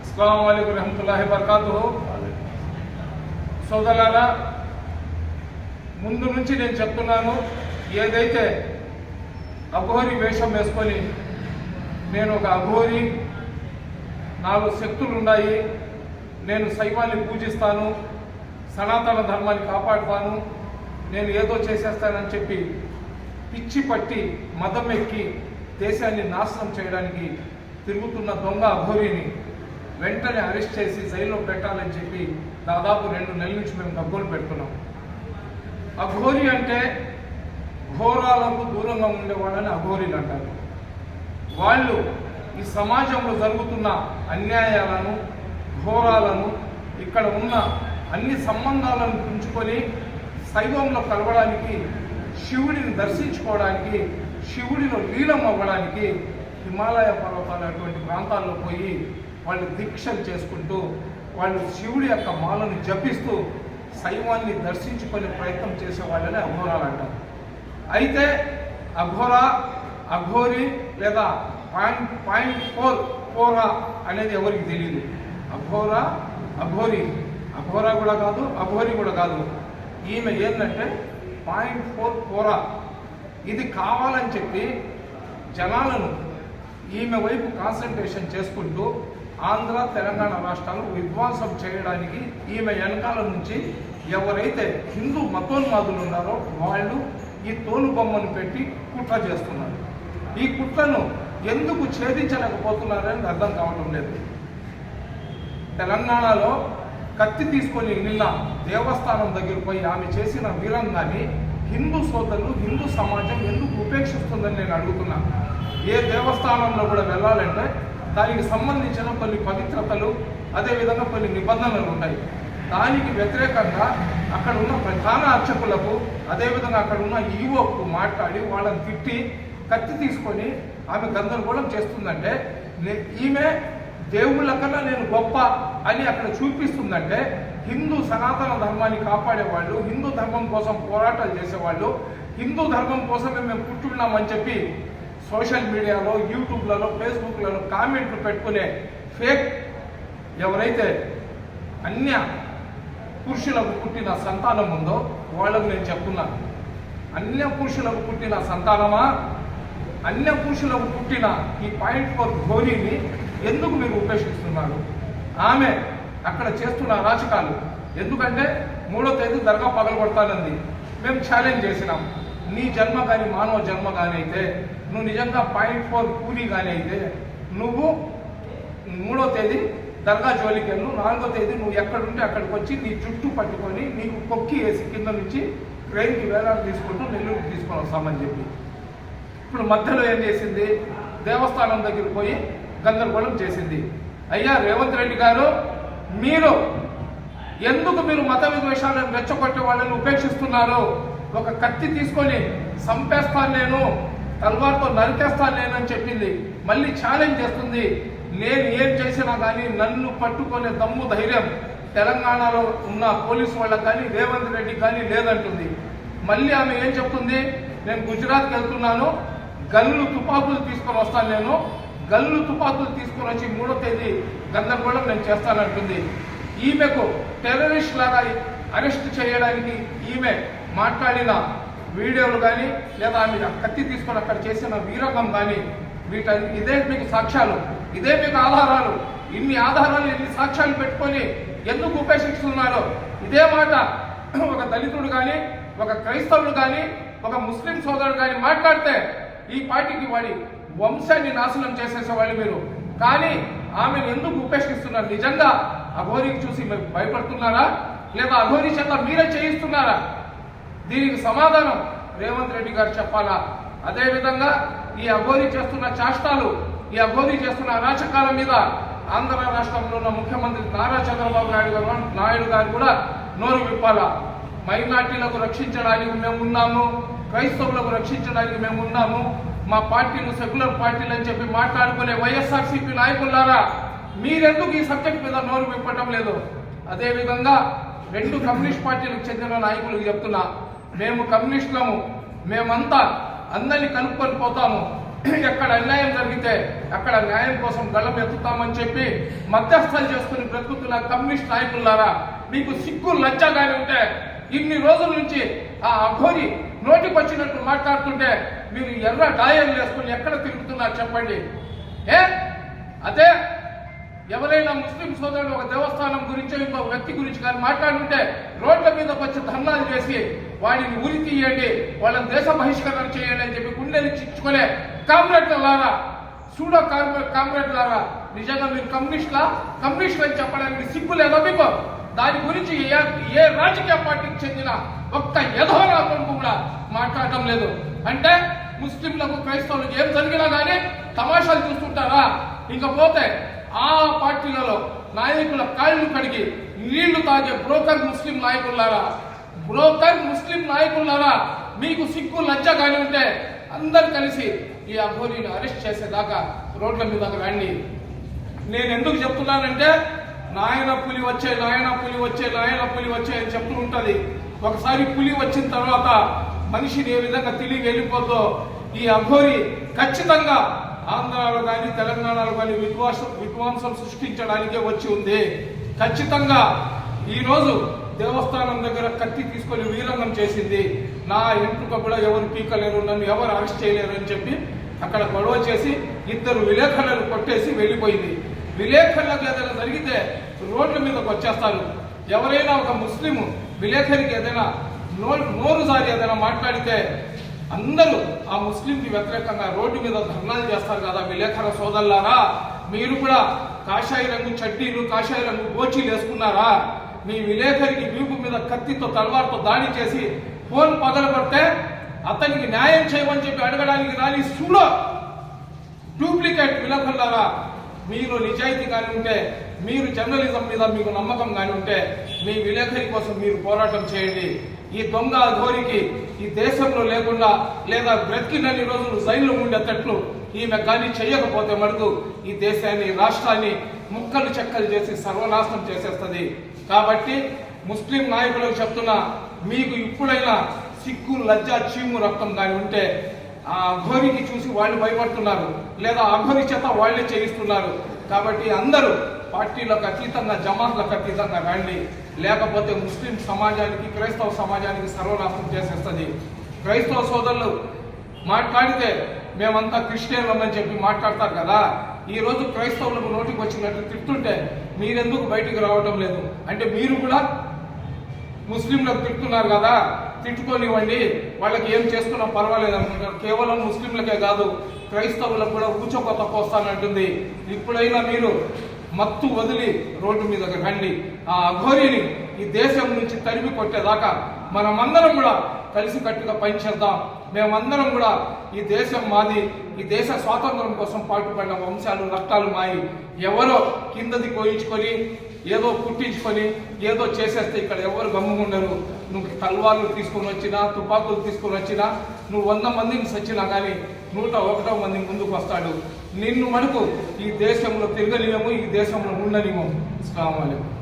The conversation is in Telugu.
అస్సలం అయికు రహమతుల్లాహి బర్కాతు సోదరులారా ముందు నుంచి నేను చెప్తున్నాను ఏదైతే అఘోరి వేషం వేసుకొని నేను ఒక అఘోరి నాలుగు శక్తులు ఉన్నాయి నేను శైవాన్ని పూజిస్తాను సనాతన ధర్మాన్ని కాపాడుతాను నేను ఏదో చేసేస్తానని చెప్పి పిచ్చి పట్టి మదం ఎక్కి దేశాన్ని నాశనం చేయడానికి తిరుగుతున్న దొంగ అఘోరిని వెంటనే అరెస్ట్ చేసి జైల్లో పెట్టాలని చెప్పి దాదాపు రెండు నెలల నుంచి మేము డబ్బులు పెడుతున్నాం. అఘోరి అంటే ఘోరాలకు దూరంగా ఉండేవాళ్ళని అఘోరీలు అంటారు. వాళ్ళు ఈ సమాజంలో జరుగుతున్న అన్యాయాలను ఘోరాలను ఇక్కడ ఉన్న అన్ని సంబంధాలను పుంచుకొని శైవంలో కలవడానికి శివుడిని దర్శించుకోవడానికి శివుడిలో లీనం అవ్వడానికి హిమాలయ పర్వతాలు అటువంటి ప్రాంతాల్లో పోయి వాళ్ళు దీక్షలు చేసుకుంటూ వాళ్ళు శివుడి యొక్క మాలను జపిస్తూ శైవాన్ని దర్శించుకునే ప్రయత్నం చేసే వాళ్ళని అఘోరాలు అంటారు. అయితే అఘోర అఘోరి లేదా పాయింట్ పాయింట్ ఫోర్ పోరా అనేది ఎవరికి తెలియదు అఘోరా అఘోరి. అఘోరా కూడా కాదు అఘోరి కూడా కాదు. ఈమె ఏంటంటే పాయింట్ ఫోర్ పోరా ఇది కావాలని చెప్పి జనాలను ఈమె వైపు కాన్సన్ట్రేషన్ చేసుకుంటూ ఆంధ్ర తెలంగాణ రాష్ట్రాలు విధ్వంసం చేయడానికి ఈమె వెనకాల నుంచి ఎవరైతే హిందూ మతోన్మాదులు ఉన్నారో వాళ్ళు ఈ తోలు బొమ్మను పెట్టి కుట్ర చేస్తున్నారు. ఈ కుట్రను ఎందుకు ఛేదించలేకపోతున్నారని అర్థం కావడం లేదు. తెలంగాణలో కత్తి తీసుకొని నిన్న దేవస్థానం దగ్గర పోయి ఆమె చేసిన వీరంగాన్ని హిందూ సోదరులు హిందూ సమాజం ఎందుకు ఉపేక్షిస్తుందని నేను అడుగుతున్నా. ఏ దేవస్థానంలో కూడా వెళ్ళాలంటే దానికి సంబంధించిన కొన్ని పవిత్రతలు అదేవిధంగా కొన్ని నిబంధనలు ఉంటాయి. దానికి వ్యతిరేకంగా అక్కడ ఉన్న ప్రధాన అర్చకులకు అదేవిధంగా అక్కడ ఉన్న ఈవోకు మాట్లాడి వాళ్ళని తిట్టి కత్తి తీసుకొని ఆమె గందరగోళం చేస్తుందంటే ఈమె దేవుళ్ళ కన్నా నేను గొప్ప అని అక్కడ చూపిస్తుందంటే హిందూ సనాతన ధర్మాన్ని కాపాడేవాళ్ళు హిందూ ధర్మం కోసం పోరాటాలు చేసేవాళ్ళు హిందూ ధర్మం కోసమే మేము పుట్టున్నామని చెప్పి సోషల్ మీడియాలో యూట్యూబ్లలో ఫేస్బుక్లలో కామెంట్లు పెట్టుకునే ఫేక్ ఎవరైతే అన్య పురుషులకు పుట్టిన సంతానం ఉందో వాళ్ళకు నేను చెప్తున్నాను. అన్య పురుషులకు పుట్టిన సంతానమా? అన్య పురుషులకు పుట్టిన ఈ పాయింట్ ఫోర్ ఘోరీని ఎందుకు మీరు ఉపేక్షిస్తున్నారు? ఆమె అక్కడ చేస్తున్న అరాచకాలు. ఎందుకంటే మూడో తేదీ దర్గా పగలగొడతానంది. మేము ఛాలెంజ్ చేసినాం. నీ జన్మ కానీ మానవ జన్మ కానీ అయితే నువ్వు నిజంగా పాయింట్ ఫోర్ కూలీ కానీ అయితే నువ్వు మూడో తేదీ దర్గా జోలికి వెళ్ళు. నాలుగో తేదీ నువ్వు ఎక్కడుంటే అక్కడికి వచ్చి నీ జుట్టు పట్టుకొని నీకు కొక్కి వేసి కింద నుంచి ట్రైన్కి వేలాడు తీసుకుంటూ నెల్లూరుకి తీసుకొని వస్తామని చెప్పి. ఇప్పుడు మధ్యలో ఏం చేసింది? దేవస్థానం దగ్గరికి పోయి గందరగోళం చేసింది. అయ్యా రేవంత్ రెడ్డి గారు మీరు ఎందుకు మీరు మత విద్వేషాలను రెచ్చగొట్టే వాళ్ళని ఉపేక్షిస్తున్నారు? ఒక కత్తి తీసుకొని సంపేస్తాను నేను తల్వార్తో నరికేస్తాను నేను అని చెప్పింది. మళ్ళీ ఛాలెంజ్ చేస్తుంది. నేను ఏం చేసినా కానీ నన్ను పట్టుకునే దమ్ము ధైర్యం తెలంగాణలో ఉన్న పోలీసు వాళ్ళకి కానీ రేవంత్ రెడ్డి కానీ లేదంటుంది. మళ్ళీ ఆమె ఏం చెప్తుంది? నేను గుజరాత్కి వెళ్తున్నాను గన్నులు తుపాకులు తీసుకొని వస్తాను నేను గల్లు తుపాకులు తీసుకొని వచ్చి మూడో తేదీ గందరగోళం నేను చేస్తానంటుంది. ఈమెకు టెర్రరిస్ట్ లాగా అరెస్ట్ చేయడానికి ఈమె మాట్లాడిన వీడియోలు కానీ లేదా ఆమె కత్తి తీసుకొని అక్కడ చేసిన వీరకం కానీ వీట ఇదే మీకు సాక్ష్యాలు. ఇదే మీకు ఆధారాలు. ఇన్ని ఆధారాలు ఇన్ని సాక్ష్యాలు పెట్టుకొని ఎందుకు ఉపేక్షిస్తున్నారు? ఇదే మాట ఒక దళితుడు కానీ ఒక క్రైస్తవుడు కానీ ఒక ముస్లిం సోదరుడు కానీ మాట్లాడితే ఈ పార్టీకి వాడి వంశాన్ని నాశనం చేసేసేవాళ్ళు మీరు. కానీ ఆమెను ఎందుకు ఉపేక్షిస్తున్నారు? నిజంగా అఘోరికి చూసి మీరు భయపడుతున్నారా? లేదా అఘోరి చేత మీరే చేయిస్తున్నారా? దీనికి సమాధానం రేవంత్ రెడ్డి గారు చెప్పాలా? అదేవిధంగా ఈ అఘోరి చేస్తున్న చాష్టాలు ఈ అఘోరి చేస్తున్న అరాచకాల మీద ఆంధ్ర రాష్ట్రంలో ఉన్న ముఖ్యమంత్రి నారా చంద్రబాబు నాయుడు గారు నాయుడు గారు కూడా నోరు విప్పాలా? మైనార్టీలకు రక్షించడానికి మేము ఉన్నాము క్రైస్తవులకు రక్షించడానికి మేము ఉన్నాము మా పార్టీలు సెక్యులర్ పార్టీలు అని చెప్పి మాట్లాడుకునే వైఎస్ఆర్సీపీ నాయకులారా మీరెందుకు ఈ సబ్జెక్ట్ మీద నోరు విప్పటం లేదు? అదేవిధంగా రెండు కమ్యూనిస్ట్ పార్టీలకు చెందిన నాయకులకు చెప్తున్నా మేము కమ్యూనిస్టులము మేమంతా అందరినీ కనుక్కొని పోతాము. ఎక్కడ అన్యాయం జరిగితే అక్కడ న్యాయం కోసం గళ్ళం ఎత్తుతామని చెప్పి మధ్యస్థాలు చేసుకుని బ్రతుకుతున్న కమ్యూనిస్ట్ నాయకులారా మీకు సిగ్గు కానీ ఉంటే ఇన్ని రోజుల నుంచి ఆ అఘోరి నోటికి వచ్చినట్టు మాట్లాడుతుంటే మీరు ఎర్ర డాయం వేసుకుని ఎక్కడ తిరుగుతున్నారు చెప్పండి? ఏ? అదే ఎవరైనా ముస్లిం సోదరుడు ఒక దేవస్థానం గురించి ఇంకో వ్యక్తి గురించి కానీ మాట్లాడుంటే రోడ్ల మీద వచ్చి ధర్నాలు చేసి వాడిని ఉరి తీయండి వాళ్ళని దేశ బహిష్కరణ చేయండి అని చెప్పి గుండెని చిచ్చుకునే కామ్రేడ్లారా సూడో కామ్రేడ్ కామ్రేడ్లారా నిజంగా మీరు కమ్యూనిస్టులా? కమ్యూనిస్టులు అని చెప్పడానికి సిగ్గు లేదా మీకు? దాని గురించి ఏ ఏ రాజకీయ పార్టీకి చెందిన ఒక్క యథోరాత్రం కూడా మాట్లాడటం లేదు. అంటే ముస్లింలకు క్రైస్తవులకు ఏం జరిగినా కానీ తమాషాలు చూస్తుంటారా? ఇంకా పోతే ఆ పార్టీలలో నాయకుల కాళ్ళు కడిగి నీళ్ళు తాగే బ్రోకర్ ముస్లిం నాయకులారా బ్రోకర్ ముస్లిం నాయకులారా మీకు సిగ్గు లజ్జ కానీ ఉంటే అందరు కలిసి ఈ అఘోరీని అరెస్ట్ చేసేదాకా రోడ్ల మీద రండి. నేను ఎందుకు చెప్తున్నానంటే నాయన పులి వచ్చే నాయన పులి వచ్చే నాయన పులి వచ్చే అని చెప్తూ ఉంటుంది. ఒకసారి పులి వచ్చిన తర్వాత మనిషిని ఏ విధంగా తిరిగి వెళ్ళిపోతో ఈ అఘోరి ఖచ్చితంగా ఆంధ్రాలో కానీ తెలంగాణలో కానీ విధ్వాస విధ్వంసం సృష్టించడానికే వచ్చి ఉంది. ఖచ్చితంగా ఈరోజు దేవస్థానం దగ్గర కత్తి తీసుకొని వీరంగం చేసింది. నా ఎంట్రుక కూడా ఎవరు పీకలేరు నన్ను ఎవరు అరెస్ట్ చేయలేరు అని చెప్పి అక్కడ గొడవ చేసి ఇద్దరు విలేకరులను కొట్టేసి వెళ్ళిపోయింది. విలేకరులకు ఏదైనా జరిగితే రోడ్ల మీదకి వచ్చేస్తారు. ఎవరైనా ఒక ముస్లిం విలేకరికి ఏదైనా నో నోరు ఏదైనా మాట్లాడితే అందరూ ఆ ముస్లింకి వ్యతిరేకంగా రోడ్డు మీద ధర్నాలు చేస్తారు కదా విలేకర సోదరులారా మీరు కూడా కాషాయ రంగు చడ్డీలు కాషాయ రంగు గోచీలు వేసుకున్నారా? మీ విలేకరికి వీపు మీద కత్తితో తలవారుతో దాడి చేసి ఫోన్ పగలగొడితే అతనికి న్యాయం చేయమని చెప్పి అడగడానికి రాని సూడో డూప్లికేట్ విలేకరులారా మీరు నిజాయితీ కానీ ఉంటే మీరు జర్నలిజం మీద మీకు నమ్మకం కానీ ఉంటే మీ విలేకరి కోసం మీరు పోరాటం చేయండి. ఈ దొంగ ఘోరికి ఈ దేశంలో లేకుండా లేదా బ్రతికినన్ని రోజులు జైల్లో ఉండేటట్లు ఈమె కానీ చేయకపోతే మనకు ఈ దేశాన్ని రాష్ట్రాన్ని ముక్కలు చెక్కలు చేసి సర్వనాశనం చేసేస్తుంది. కాబట్టి ముస్లిం నాయకులకు చెప్తున్నా మీకు ఇప్పుడైనా సిగ్గు లజ్జ చీము రక్తం కానీ ఉంటే ఆ అఘోరికి చూసి వాళ్ళు భయపడుతున్నారు. లేదా అఘోరి చేత వాళ్ళే చేయిస్తున్నారు. కాబట్టి అందరూ పార్టీలకు అతీతంగా జమాత్లకు అతీతంగా రండి. లేకపోతే ముస్లిం సమాజానికి క్రైస్తవ సమాజానికి సర్వనాశనం చేసేస్తుంది. క్రైస్తవ సోదరులు మాట్లాడితే మేమంతా క్రిస్టియన్లమని చెప్పి మాట్లాడతారు కదా. ఈ రోజు క్రైస్తవులకు నోటికి వచ్చినట్టు తిట్టుంటే మీరెందుకు బయటికి రావడం లేదు? అంటే మీరు కూడా ముస్లింలకు తిట్టున్నారు కదా. తిట్టుకోనివ్వండి. వాళ్ళకి ఏం చేసుకున్నా పర్వాలేదు అనుకుంటారు కేవలం ముస్లింలకే కాదు క్రైస్తవులకు కూడా ఊచకొత్త పోస్తానంటుంది. ఇప్పుడైనా మీరు మత్తు వదిలి రోడ్డు మీదకి రండి ఆ అఘోరిని ఈ దేశం నుంచి తరిమి కొట్టేదాకా మనమందరం కూడా కలిసి కట్టుగా పనిచేద్దాం మేమందరం కూడా ఈ దేశం మాది ఈ దేశ స్వాతంత్రం కోసం పాటుపడిన వంశాలు రక్తాలు మాయి. ఎవరో కిందది కోయించుకొని ఏదో పుట్టించుకొని ఏదో చేసేస్తే ఇక్కడ ఎవరు గమ్ముకుండరు నువ్వు తల్వార్లు తీసుకొని వచ్చినా తుపాకులు తీసుకొని వచ్చినా నువ్వు వంద మందిని సచ్చినా కానీ నూట ఒకటో మంది ముందుకు వస్తాడు. నిన్ను మనకు ఈ దేశంలో తిరగలేము ఈ దేశంలో ఉండనివ్వము. అస్సలాము